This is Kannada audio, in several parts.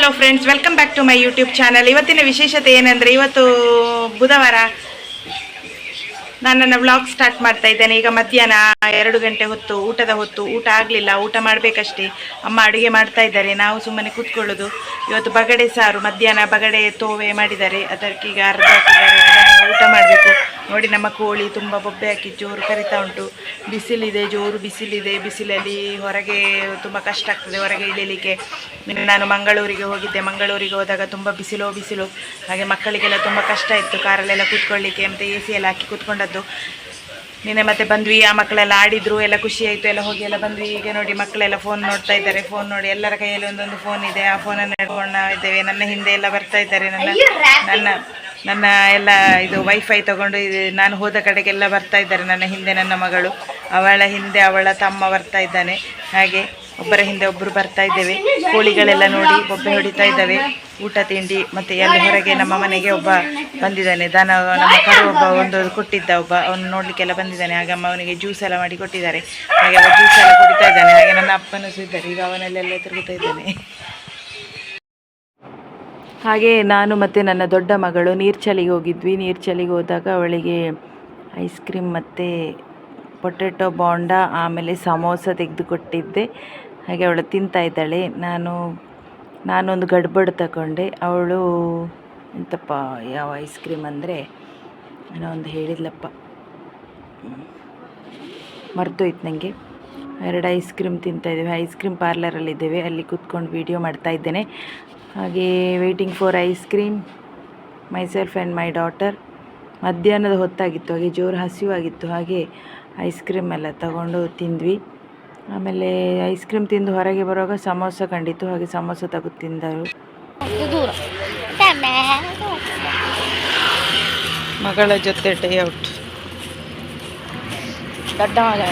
Hello friends welcome back to my YouTube channel ಇವತ್ತಿನ ವಿಶೇಷತೆ ಏನಂದರೆ, ಇವತ್ತು ಬುಧವಾರ ನಾನು ನನ್ನ ವ್ಲಾಗ್ ಸ್ಟಾರ್ಟ್ ಮಾಡ್ತಾ ಇದ್ದೇನೆ. ಈಗ ಮಧ್ಯಾಹ್ನ ಎರಡು ಗಂಟೆ ಹೊತ್ತು, ಊಟದ ಹೊತ್ತು, ಊಟ ಆಗಲಿಲ್ಲ. ಊಟ ಮಾಡಬೇಕಷ್ಟೇ. ಅಮ್ಮ ಅಡುಗೆ ಮಾಡ್ತಾ ಇದ್ದಾರೆ. ನಾವು ಸುಮ್ಮನೆ ಕೂತ್ಕೊಳ್ಳೋದು. ಇವತ್ತು ಬಗಡೆ ಸಾರು, ಮಧ್ಯಾಹ್ನ ಬಗಡೆ ತೋವೆ ಮಾಡಿದ್ದಾರೆ. ಅದಕ್ಕೀಗ ಅರ್ಧ ಹಾಕಿದ್ದಾರೆ ಊಟ ಮಾಡಬೇಕು. ನೋಡಿ ನಮ್ಮ ಕೋಳಿ ತುಂಬ ಬೊಬ್ಬೆ ಹಾಕಿ ಜೋರು ಕರಿತಾ ಉಂಟು. ಬಿಸಿಲಿದೆ ಜೋರು ಬಿಸಿಲಿದೆ. ಬಿಸಿಲಲ್ಲಿ ಹೊರಗೆ ತುಂಬ ಕಷ್ಟ ಆಗ್ತದೆ ಹೊರಗೆ ಇಳಿಲಿಕ್ಕೆ. ನಾನು ಮಂಗಳೂರಿಗೆ ಹೋಗಿದ್ದೆ. ಮಂಗಳೂರಿಗೆ ಹೋದಾಗ ತುಂಬ ಬಿಸಿಲು ಬಿಸಿಲು. ಹಾಗೆ ಮಕ್ಕಳಿಗೆಲ್ಲ ತುಂಬ ಕಷ್ಟ ಇತ್ತು. ಕಾರಲ್ಲೆಲ್ಲ ಕೂತ್ಕೊಳ್ಳಿಕ್ಕೆ ಮತ್ತು ಎ ಸಿ ಎಲ್ಲ ಹಾಕಿ ಕೂತ್ಕೊಂಡದ್ದು. ನಿನ್ನೆ ಮತ್ತೆ ಬಂದ್ವಿ. ಆ ಮಕ್ಕಳೆಲ್ಲ ಆಡಿದ್ರು. ಎಲ್ಲ ಖುಷಿ ಆಯಿತು. ಎಲ್ಲ ಹೋಗಿ ಎಲ್ಲ ಬಂದ್ವಿ. ಈಗ ನೋಡಿ ಮಕ್ಕಳೆಲ್ಲ ಫೋನ್ ನೋಡ್ತಾ ಇದ್ದಾರೆ. ಫೋನ್ ನೋಡಿ ಎಲ್ಲರ ಕೈಯಲ್ಲಿ ಒಂದೊಂದು ಫೋನ್ ಇದೆ. ಆ ಫೋನನ್ನು ನಾವು ಇದ್ದೇವೆ. ನನ್ನ ಹಿಂದೆ ಎಲ್ಲ ಬರ್ತಾ ಇದ್ದಾರೆ. ನನ್ನ ನನ್ನ ನನ್ನ ಎಲ್ಲ ಇದು ವೈಫೈ ತಗೊಂಡು ನಾನು ಹೋದ ಕಡೆಗೆಲ್ಲ ಬರ್ತಾ ಇದ್ದಾರೆ, ನನ್ನ ಹಿಂದೆ ನನ್ನ ಮಗಳು. ಅವಳ ಹಿಂದೆ ಅವಳ ತಮ್ಮ ಬರ್ತಾ ಇದ್ದಾನೆ. ಹಾಗೆ ಒಬ್ಬರ ಹಿಂದೆ ಒಬ್ಬರು ಬರ್ತಾ ಇದ್ದೇವೆ. ಕೋಳಿಗಳೆಲ್ಲ ನೋಡಿ ಬೊಬ್ಬೆ ಹೊಡಿತಾ ಇದ್ದಾವೆ. ಊಟ ತಿಂಡಿ ಮತ್ತೆ ಅಲ್ಲಿ ಹೊರಗೆ ನಮ್ಮ ಮನೆಗೆ ಒಬ್ಬ ಬಂದಿದ್ದಾನೆ. ದನ, ನಮ್ಮ ಕರು ಒಬ್ಬ ಒಂದು ಕೊಟ್ಟಿದ್ದ ಒಬ್ಬ. ಅವನು ನೋಡಲಿಕ್ಕೆಲ್ಲ ಬಂದಿದ್ದಾನೆ. ಹಾಗೆ ಅಮ್ಮ ಅವನಿಗೆ ಜ್ಯೂಸ್ ಎಲ್ಲ ಮಾಡಿ ಕೊಟ್ಟಿದ್ದಾರೆ. ಹಾಗೆ ಅವ ಜ್ಯೂಸ್ ಎಲ್ಲ ಕುಡಿತಾ ಇದ್ದಾನೆ. ಹಾಗೆ ನನ್ನ ಅಪ್ಪನೂ ಸಹ ಇದ್ದಾರೆ. ಈಗ ಅವನಲ್ಲೆಲ್ಲ ತಿರುಗುತ್ತಾ ಇದ್ದಾನೆ. ಹಾಗೆ ನಾನು ಮತ್ತು ನನ್ನ ದೊಡ್ಡ ಮಗಳು ನೀರ್ಚಲಿಗೆ ಹೋಗಿದ್ವಿ. ನೀರ್ಚಲಿಗೆ ಹೋದಾಗ ಅವಳಿಗೆ ಐಸ್ ಕ್ರೀಮ್ ಮತ್ತು ಪೊಟೆಟೊ ಬೋಂಡ, ಆಮೇಲೆ ಸಮೋಸ ತೆಗೆದುಕೊಟ್ಟಿದ್ದೆ. ಹಾಗೆ ಅವಳು ತಿಂತಾ ಇದ್ದಾಳೆ. ನಾನು, ನಾನೊಂದು ಗಡ್ಬಡ್ ತಗೊಂಡೆ. ಅವಳು, ಎಂತಪ್ಪ, ಯಾವ ಐಸ್ ಕ್ರೀಮ್ ಅಂದರೆ? ನಾನು ಒಂದು ಹೇಳಿದ್ಲಪ್ಪ. ಮರ್ತೋಯ್ತು ನನಗೆ ಎರಡು ಐಸ್ ಕ್ರೀಮ್ ತಿಂತಾಯಿದ್ದೇವೆ ಐಸ್ ಕ್ರೀಮ್ ಪಾರ್ಲರಲ್ಲಿದ್ದೇವೆ. ಅಲ್ಲಿ ಕೂತ್ಕೊಂಡು ವೀಡಿಯೋ ಮಾಡ್ತಾ ಇದ್ದೇನೆ. ಹಾಗೆ waiting for ice cream myself and my daughter ಮಧ್ಯಾಹ್ನದ ಹೊತ್ತಾಗಿತ್ತು, ಹಾಗೆ ಜೋರು ಹಸಿವಾಗಿತ್ತು, ಹಾಗೆ ಐಸ್ ಕ್ರೀಮ್ ಎಲ್ಲ ತಗೊಂಡು ತಿಂದ್ವಿ. ಆಮೇಲೆ ಐಸ್ ಕ್ರೀಮ್ ತಿಂದು ಹೊರಗೆ ಬರುವಾಗ ಸಮೋಸ ಕಂಡಿತ್ತು, ಹಾಗೆ ಸಮೋಸ ತಗೋ ತಿಂದರು. ದೂರ ಮಗಳ ಜೊತೆ ಡೇ ಔಟ್ ದೊಡ್ಡ ಮಗ.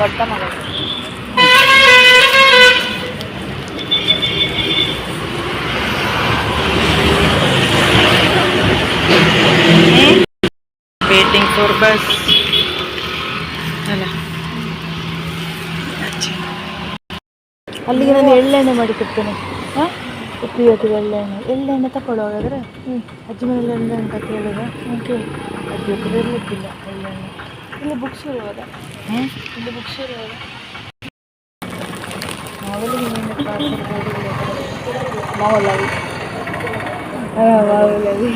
ದೊಡ್ಡ ಮಗ. ವೇಟಿಂಗ್ ಫಾರ್ ಬಸ್ ಅಲ್ಲ ಅಲ್ಲಿಗೆ ನಾನು ಎಳ್ಳೆಣ್ಣೆ ಮಾಡಿ ಕೊಡ್ತೇನೆ ಹಾಂ ಉಪಯೋಗದ ಎಳ್ಳೆಣ್ಣೆ ಎಳ್ಳೆಣ್ಣೆ ತಗೊಳ್ಳೋ ಹಾಗಾದ್ರೆ ಹ್ಞೂ ಅಜ್ಜಿ ಮನೇಲಿ ಎಣ್ಣೆ ಅಂತ ಕೇಳಿದ ಹ್ಞೂ ಕೇಳಿ ಅಜ್ಜಿ ಹತ್ರ ಇರಲಿಕ್ಕಿಲ್ಲ ಎಳ್ಳೆಣ್ಣೆ ಇಲ್ಲಿ ಬುಕ್ಸ್ ಇರುವಾಗ ಹ್ಞೂ ಇಲ್ಲಿ ಬುಕ್ಸ್ ಇರುವಾಗ ಮಾವಲಿಗೆ ನಿನ್ನೆ ಮಾವಲಾಗಿ ಹಾಂ ಮಾವಲಾಗಿ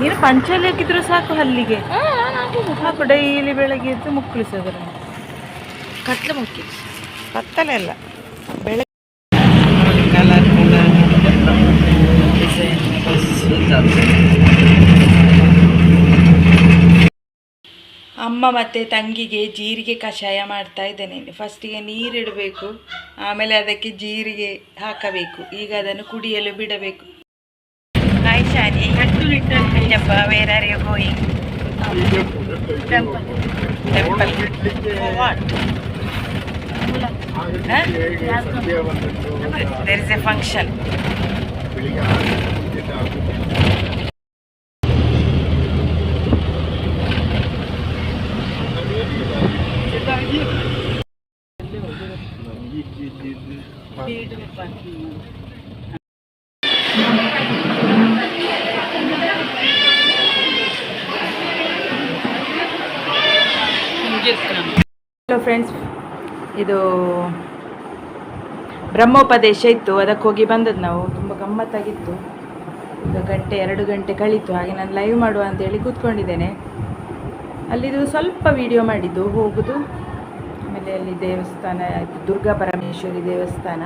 ನೀನು ಪಂಚಲ್ಲಿ ಹಾಕಿದ್ರು ಸಾಕು ಹಲ್ಲಿಗೆ. ಸಾಕು ಡೈಲಿ ಬೆಳಗ್ಗೆ ಎದ್ದು ಮುಕ್ಕಳಿಸೋದ್ರ ಕತ್ಲೆ ಮುಕ್ಕಿ. ಕತ್ತಲೆ ಅಲ್ಲ ಬೆಳಗ್ಗೆ ಕಲರ್ ಕಲರ್ ಡಿಸೈನ್ ಅಮ್ಮ ಮತ್ತು ತಂಗಿಗೆ ಜೀರಿಗೆ ಕಷಾಯ ಮಾಡ್ತಾ ಇದ್ದೇನೆ. ಫಸ್ಟಿಗೆ ನೀರಿಡಬೇಕು ಆಮೇಲೆ ಅದಕ್ಕೆ ಜೀರಿಗೆ ಹಾಕಬೇಕು. ಈಗ ಅದನ್ನು ಕುಡಿಯಲು ಬಿಡಬೇಕು. Where are you going? Temple. Temple. For what? Huh? There is a function. Friends ಇದು ಬ್ರಹ್ಮೋಪದೇಶ ಇತ್ತು. ಅದಕ್ಕೆ ಹೋಗಿ ಬಂದದ್ದು ನಾವು. ತುಂಬ ಗಮ್ಮತ್ತಾಗಿತ್ತು. ಈಗ ಗಂಟೆ ಎರಡು ಗಂಟೆ ಕಳೀತು. ಹಾಗೆ ನಾನು ಲೈವ್ ಮಾಡುವ ಅಂತೇಳಿ ಕೂತ್ಕೊಂಡಿದ್ದೇನೆ. ಅಲ್ಲಿದು ಸ್ವಲ್ಪ ವಿಡಿಯೋ ಮಾಡಿದ್ದು. ಹೋಗುದು. ಆಮೇಲೆ ಅಲ್ಲಿ ದೇವಸ್ಥಾನ ದುರ್ಗಾ ಪರಮೇಶ್ವರಿ ದೇವಸ್ಥಾನ.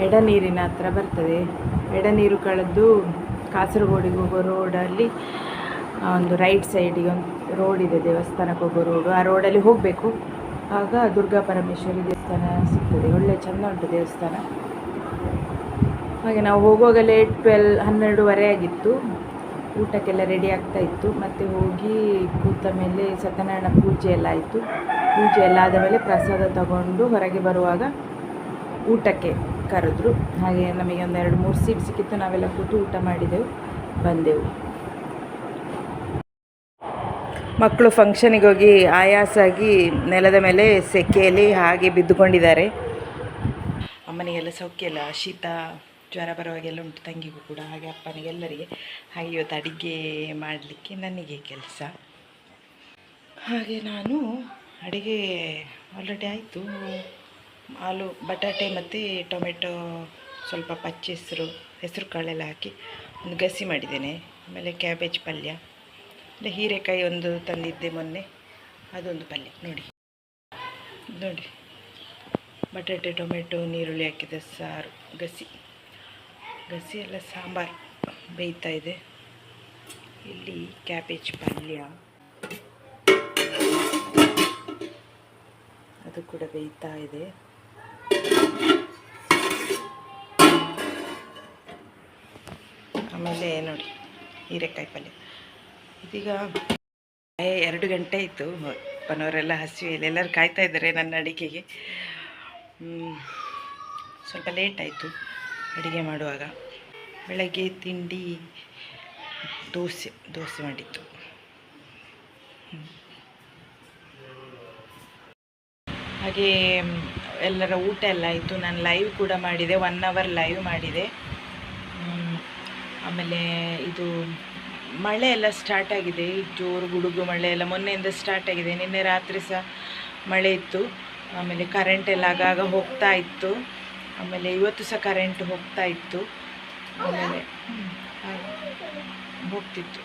ಎಡನೀರಿನ ಹತ್ರ ಬರ್ತದೆ. ಎಡನೀರು ಕಳೆದು ಕಾಸರಗೋಡಿಗೆ ಹೋಗೋ ರೋಡಲ್ಲಿ ಒಂದು ರೈಟ್ ಸೈಡಿಗೆ ಒಂದು ರೋಡ್ ಇದೆ ದೇವಸ್ಥಾನಕ್ಕೆ ಹೋಗೋ ರೋಡು, ಆ ರೋಡಲ್ಲಿ ಹೋಗಬೇಕು. ಆಗ ದುರ್ಗಾ ಪರಮೇಶ್ವರಿ ದೇವಸ್ಥಾನ ಸಿಗ್ತದೆ. ಒಳ್ಳೆ ಚೆಂದ ಉಂಟು ದೇವಸ್ಥಾನ. ಹಾಗೆ ನಾವು ಹೋಗುವಾಗಲೇ ಟ್ವೆಲ್ ಹನ್ನೆರಡೂವರೆ ಆಗಿತ್ತು. ಊಟಕ್ಕೆಲ್ಲ ರೆಡಿ ಆಗ್ತಾ ಇತ್ತು. ಮತ್ತು ಹೋಗಿ ಕೂತ ಮೇಲೆ ಸತ್ಯನಾರಾಯಣ ಪೂಜೆ ಎಲ್ಲ ಆಯಿತು. ಪೂಜೆ ಎಲ್ಲ ಆದ ಮೇಲೆ ಪ್ರಸಾದ ತಗೊಂಡು ಹೊರಗೆ ಬರುವಾಗ ಊಟಕ್ಕೆ ಕರೆದ್ರು. ಹಾಗೆ ನಮಗೆ ಒಂದೆರಡು ಮೂರು ಸೀಟ್ ಸಿಕ್ಕಿತ್ತು. ನಾವೆಲ್ಲ ಕೂತು ಊಟ ಮಾಡಿದೆವು, ಬಂದೆವು. ಮಕ್ಕಳು ಫಂಕ್ಷನಿಗೆ ಹೋಗಿ ಆಯಾಸಾಗಿ ನೆಲದ ಮೇಲೆ ಸೆಕೆಯಲ್ಲಿ ಹಾಗೆ ಬಿದ್ದುಕೊಂಡಿದ್ದಾರೆ. ಅಮ್ಮನಿಗೆಲ್ಲ ಸೌಖ್ಯ ಇಲ್ಲ. ಶೀತ, ಜ್ವರ ಬರುವಾಗೆಲ್ಲ ಉಂಟು ತಂಗಿಗೂ ಕೂಡ. ಹಾಗೆ ಅಪ್ಪನಿಗೆಲ್ಲರಿಗೆ. ಹಾಗೆ ಇವತ್ತು ಅಡುಗೆ ಮಾಡಲಿಕ್ಕೆ ನನಗೆ ಕೆಲಸ. ಹಾಗೆ ನಾನು ಅಡುಗೆ ಆಲ್ರೆಡಿ ಆಯಿತು. ಆಲೂ ಬಟಾಟೆ ಮತ್ತು ಟೊಮೆಟೊ, ಸ್ವಲ್ಪ ಪಚ್ಚೆಸರು ಹೆಸರು ಹೆಸರು ಕಾಳೆಲ್ಲ ಹಾಕಿ ಒಂದು ಗಸಿ ಮಾಡಿದ್ದೇನೆ. ಆಮೇಲೆ ಕ್ಯಾಬೇಜ್ ಪಲ್ಯ. ಹೀರೆಕಾಯಿ ಒಂದು ತಂದಿದ್ದೆ ಮೊನ್ನೆ. ಅದೊಂದು ಪಲ್ಯ. ನೋಡಿ. ನೋಡಿ. ಬಟಾಟೆ, ಟೊಮೆಟೊ ನೀರುಳ್ಳಿ ಹಾಕಿದ, ಸಾರು, ಗಸಿ. ಗಸಿ ಎಲ್ಲ ಸಾಂಬಾರು ಬೇಯ್ತಾ ಇದೆ. ಇಲ್ಲಿ ಕ್ಯಾಬೇಜ್ ಪಲ್ಯ. ಅದು ಕೂಡ ಬೇಯ್ತಾ ಇದೆ. ಆಮೇಲೆ ನೋಡಿ, ಹೀರೆಕಾಯಿ ಪಲ್ಯ. ಇದೀಗ ಎರಡು ಗಂಟೆ ಆಯಿತು. ಅಪ್ಪನವರೆಲ್ಲ ಹಸಿವೆಯಲ್ಲಿ ಎಲ್ಲರೂ ಕಾಯ್ತಾ ಇದ್ದಾರೆ ನನ್ನ ಅಡಿಗೆಗೆ ಸ್ವಲ್ಪ ಲೇಟ್ ಆಯಿತು ಅಡುಗೆ ಮಾಡುವಾಗ. ಬೆಳಗ್ಗೆ ತಿಂಡಿ, ದೋಸೆ ದೋಸೆ ಮಾಡಿತ್ತು. ಹಾಗೆ ಎಲ್ಲರ ಊಟ ಎಲ್ಲ ಆಯಿತು. ನಾನು ಲೈವ್ ಕೂಡ ಮಾಡಿದೆ ಒನ್ ಅವರ್ ಲೈವ್ ಮಾಡಿದೆ. ಆಮೇಲೆ ಇದು ಮಳೆ ಎಲ್ಲ ಸ್ಟಾರ್ಟ್ ಆಗಿದೆ. ಜೋರು ಗುಡುಗು ಮಳೆ ಎಲ್ಲ ಮೊನ್ನೆಯಿಂದ ಸ್ಟಾರ್ಟ್ ಆಗಿದೆ. ನಿನ್ನೆ ರಾತ್ರಿ ಸಹ ಮಳೆ ಇತ್ತು. ಆಮೇಲೆ ಕರೆಂಟ್ ಎಲ್ಲ ಆಗಾಗ ಹೋಗ್ತಾ ಇತ್ತು. ಆಮೇಲೆ ಇವತ್ತು ಸಹ ಕರೆಂಟ್ ಹೋಗ್ತಾ ಇತ್ತು. ಆಮೇಲೆ ಹೋಗ್ತಿತ್ತು.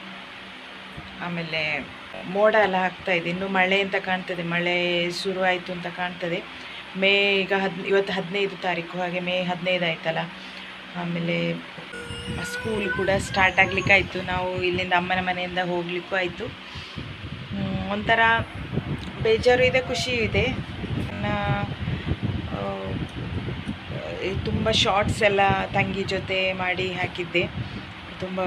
ಆಮೇಲೆ ಮೋಡ ಎಲ್ಲ ಆಗ್ತಾ ಇದೆ. ಇನ್ನು ಮಳೆ ಅಂತ ಕಾಣ್ತದೆ. ಮಳೆ ಶುರುವಾಯಿತು ಅಂತ ಕಾಣ್ತದೆ. ಮೇ ಈಗ ಹದ್, ಇವತ್ತು ಹದಿನೈದು ತಾರೀಕು. ಹಾಗೆ ಮೇ ಹದಿನೈದು ಆಯ್ತಲ್ಲ. ಆಮೇಲೆ ಸ್ಕೂಲ್ ಕೂಡ ಸ್ಟಾರ್ಟ್ ಆಗ್ಲಿಕ್ಕೆ ಆಯಿತು ನಾವು ಇಲ್ಲಿಂದ ಅಮ್ಮನ ಮನೆಯಿಂದ ಹೋಗಲಿಕ್ಕೂ ಆಯಿತು. ಒಂಥರ ಬೇಜಾರು ಇದೆ ಖುಷಿಯೂ ಇದೆ. ತುಂಬ ಶಾರ್ಟ್ಸ್ ಎಲ್ಲ ತಂಗಿ ಜೊತೆ ಮಾಡಿ ಹಾಕಿದ್ದೆ. ತುಂಬ,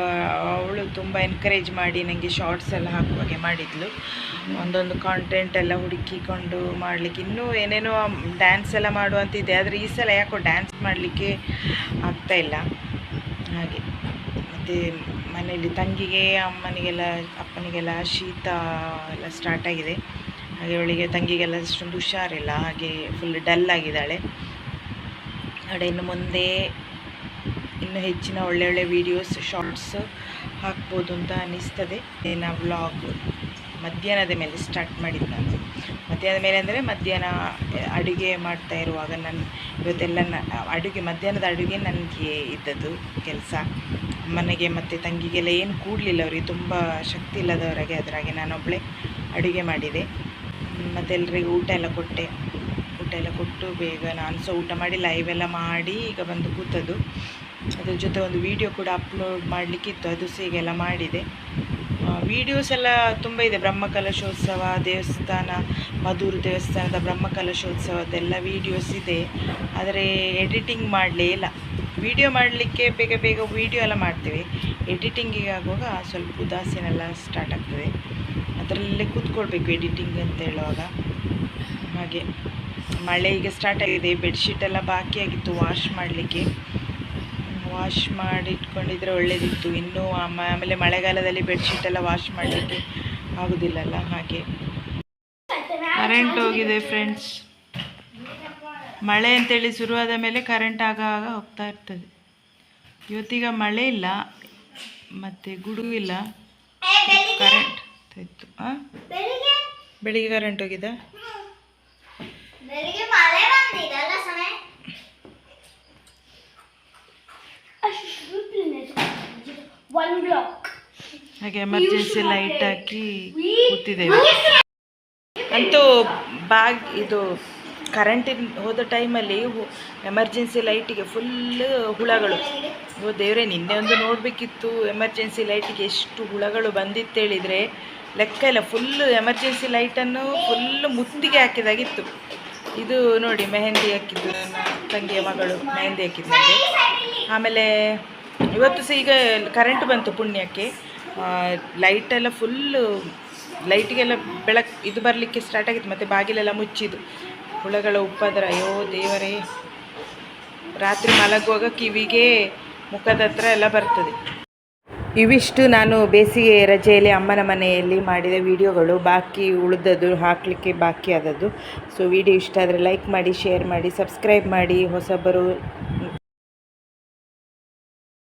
ಅವಳು ತುಂಬ ಎನ್ಕರೇಜ್ ಮಾಡಿ ನನಗೆ ಶಾರ್ಟ್ಸ್ ಎಲ್ಲ ಹಾಕುವಾಗೆ ಮಾಡಿದ್ಲು. ಒಂದೊಂದು ಕಾಂಟೆಂಟ್ ಎಲ್ಲ ಹುಡುಕಿಕೊಂಡು ಮಾಡಲಿಕ್ಕೆ. ಇನ್ನೂ ಏನೇನೋ ಡ್ಯಾನ್ಸ್ ಎಲ್ಲ ಮಾಡುವಂತಿದೆ ಆದರೆ ಈ ಸಲ ಯಾಕೋ ಡ್ಯಾನ್ಸ್ ಮಾಡಲಿಕ್ಕೆ ಆಗ್ತಾಯಿಲ್ಲ ಹಾಗೆ. ಮತ್ತು ಮನೆಯಲ್ಲಿ ತಂಗಿಗೆ, ಅಮ್ಮನಿಗೆಲ್ಲ, ಅಪ್ಪನಿಗೆಲ್ಲ ಶೀತ ಎಲ್ಲ ಸ್ಟಾರ್ಟ್ ಆಗಿದೆ. ಹಾಗೆ ಅವಳಿಗೆ ತಂಗಿಗೆಲ್ಲ ಅಷ್ಟೊಂದು ಹುಷಾರಿಲ್ಲ, ಹಾಗೆ ಫುಲ್ ಡಲ್ ಆಗಿದ್ದಾಳೆ. ನೋಡಿ ಇನ್ನು ಮುಂದೆ ಇನ್ನು ಹೆಚ್ಚಿನ ಒಳ್ಳೆ ಒಳ್ಳೆ ವೀಡಿಯೋಸ್ ಶಾರ್ಟ್ಸ್ ಹಾಕ್ಬೋದು ಅಂತ ಅನ್ನಿಸ್ತದೆ. ನಾ ವ್ಲಾಗ್ ಮಧ್ಯಾಹ್ನದ ಮೇಲೆ ಸ್ಟಾರ್ಟ್ ಮಾಡಿದ್ದು ನಾನು. ಮಧ್ಯಾಹ್ನದ ಮೇಲೆ ಅಂದರೆ ಮಧ್ಯಾಹ್ನ ಅಡುಗೆ ಮಾಡ್ತಾ ಇರುವಾಗ ನಾನು, ಇವತ್ತೆಲ್ಲ ನ- ಅಡುಗೆ, ಮಧ್ಯಾಹ್ನದ ಅಡುಗೆ ನನಗೆ ಇದ್ದದ್ದು ಕೆಲಸ. ಮನೆಗೆ ಮತ್ತು ತಂಗಿಗೆಲ್ಲ ಏನು ಕೂಡಲಿಲ್ಲ ಅವರಿಗೆ, ತುಂಬ ಶಕ್ತಿ ಇಲ್ಲದವರಾಗೆ ಅದರಾಗೆ ನಾನೊಬ್ಬಳೆ ಅಡುಗೆ ಮಾಡಿದೆ. ಮತ್ತು ಎಲ್ರಿಗೂ ಊಟ ಎಲ್ಲ ಕೊಟ್ಟೆ. ಊಟ ಎಲ್ಲ ಕೊಟ್ಟು ಬೇಗ ನಾನು ಸಹ ಊಟ ಮಾಡಿ ಲೈವ್ ಎಲ್ಲ ಮಾಡಿ ಈಗ ಬಂದು ಕೂತದ್ದು. ಅದ್ರ ಜೊತೆ ಒಂದು ವಿಡಿಯೋ ಕೂಡ ಅಪ್ಲೋಡ್ ಮಾಡಲಿಕ್ಕಿತ್ತು, ಅದು ಸಹ ಈಗೆಲ್ಲ ಮಾಡಿದೆ. ವೀಡಿಯೋಸ್ ಎಲ್ಲ ತುಂಬ ಇದೆ. ಬ್ರಹ್ಮಕಲಶೋತ್ಸವ, ದೇವಸ್ಥಾನ, ಮಧೂರು ದೇವಸ್ಥಾನದ ಬ್ರಹ್ಮಕಲಶೋತ್ಸವದೆಲ್ಲ ವೀಡಿಯೋಸ್ ಇದೆ. ಆದರೆ ಎಡಿಟಿಂಗ್ ಮಾಡಲೇ ಇಲ್ಲ. ವಿಡಿಯೋ ಮಾಡಲಿಕ್ಕೆ ಬೇಗ ಬೇಗ ವಿಡಿಯೋ ಎಲ್ಲ ಮಾಡ್ತೇವೆ. ಎಡಿಟಿಂಗಿಗೆ ಆಗುವಾಗ ಸ್ವಲ್ಪ ಉದಾಸೀನೆಲ್ಲ ಸ್ಟಾರ್ಟ್ ಆಗ್ತದೆ. ಅದರಲ್ಲೇ ಕೂತ್ಕೊಳ್ಬೇಕು ಎಡಿಟಿಂಗ್ ಅಂತ ಹೇಳುವಾಗ. ಹಾಗೆ. ಮಳೆ ಈಗ ಸ್ಟಾರ್ಟ್ ಆಗಿದೆ. ಬೆಡ್ಶೀಟ್ ಎಲ್ಲ ಬಾಕಿ ಆಗಿತ್ತು. ವಾಶ್ ಮಾಡಲಿಕ್ಕೆ. ವಾಶ್ ಮಾಡಿ ಇಟ್ಕೊಂಡಿದ್ರೆ ಒಳ್ಳೇದಿತ್ತು. ಇನ್ನೂ ಆಮ- ಆಮೇಲೆ ಮಳೆಗಾಲದಲ್ಲಿ ಬೆಡ್ಶೀಟ್ ಎಲ್ಲ ವಾಶ್ ಮಾಡಲಿಕ್ಕೆ ಆಗೋದಿಲ್ಲಲ್ಲ ಹಾಗೆ. ಕರೆಂಟ್ ಹೋಗಿದೆ ಫ್ರೆಂಡ್ಸ್ ಮಳೆ ಅಂತೇಳಿ ಶುರುವಾದ ಮೇಲೆ ಕರೆಂಟ್ ಆಗ ಆಗ ಹೋಗ್ತಾ ಇರ್ತದೆ. ಇವತ್ತೀಗ ಮಳೆ ಇಲ್ಲ ಮತ್ತು ಗುಡು ಇಲ್ಲ. ಕರೆಂಟ್ ಇತ್ತು ಹಾಂ ಬೆಳಿಗ್ಗೆ? ಕರೆಂಟ್ ಹೋಗಿದ ಬೆಳಿಗ್ಗೆ ಮಳೆ ಬಂದಿದಲ್ಲ ಸಮಯ ಒನ್ ಬ್ಲಾಕ್ ಹಾಗೆ ಎಮರ್ಜೆನ್ಸಿ ಲೈಟ್ ಹಾಕಿ ಕೂತಿದ್ದೇವೆ. ಅಂತೂ ಬ್ಯಾಗ್ ಇದು ಕರೆಂಟಿನ ಹೋದ ಟೈಮಲ್ಲಿ ಎಮರ್ಜೆನ್ಸಿ ಲೈಟಿಗೆ ಫುಲ್ ಹುಳಗಳು. ಓ ದೇವರೇ ನಿನ್ನೆ ಒಂದು ನೋಡಬೇಕಿತ್ತು ಎಮರ್ಜೆನ್ಸಿ ಲೈಟಿಗೆ ಎಷ್ಟು ಹುಳಗಳು ಬಂದಿತ್ತೇಳಿದರೆ ಲೆಕ್ಕ ಇಲ್ಲ. ಫುಲ್ ಎಮರ್ಜೆನ್ಸಿ ಲೈಟನ್ನು ಫುಲ್ ಮುತ್ತಿಗೆ ಹಾಕಿದಾಗಿತ್ತು. ಇದು ನೋಡಿ ಮೆಹಂದಿ ಹಾಕಿದ್ದು ನನ್ನ ತಂಗಿಯ ಮಗಳು ಮೆಹಂದಿ ಹಾಕಿದ್ದು ಆಮೇಲೆ ಇವತ್ತು ಸಹ ಈಗ ಕರೆಂಟ್ ಬಂತು ಪುಣ್ಯಕ್ಕೆ. ಲೈಟೆಲ್ಲ ಫುಲ್ಲು ಲೈಟಿಗೆಲ್ಲ ಬೆಳಕು ಇದು ಬರಲಿಕ್ಕೆ ಸ್ಟಾರ್ಟ್ ಆಗಿತ್ತು, ಮತ್ತು ಬಾಗಿಲೆಲ್ಲ ಮುಚ್ಚಿದ್ದು. ಹುಳಗಳ ಉಪದ್ರ, ಅಯ್ಯೋ ದೇವರೇ. ರಾತ್ರಿ ಮಲಗುವಾಗ ಕಿವಿಗೆ ಮುಖದ ಹತ್ರ ಎಲ್ಲ ಬರ್ತದೆ. ಇವಿಷ್ಟು ನಾನು ಬೇಸಿಗೆ ರಜೆಯಲ್ಲಿ ಅಮ್ಮನ ಮನೆಯಲ್ಲಿ ಮಾಡಿದ ವಿಡಿಯೋಗಳು. ಬಾಕಿ ಉಳಿದದ್ದು ಹಾಕಲಿಕ್ಕೆ ಬಾಕಿ ಆದದ್ದು. ಸೊ ವಿಡಿಯೋ ಇಷ್ಟ ಆದರೆ ಲೈಕ್ ಮಾಡಿ ಶೇರ್ ಮಾಡಿ ಸಬ್ಸ್ಕ್ರೈಬ್ ಮಾಡಿ. ಹೊಸಬರು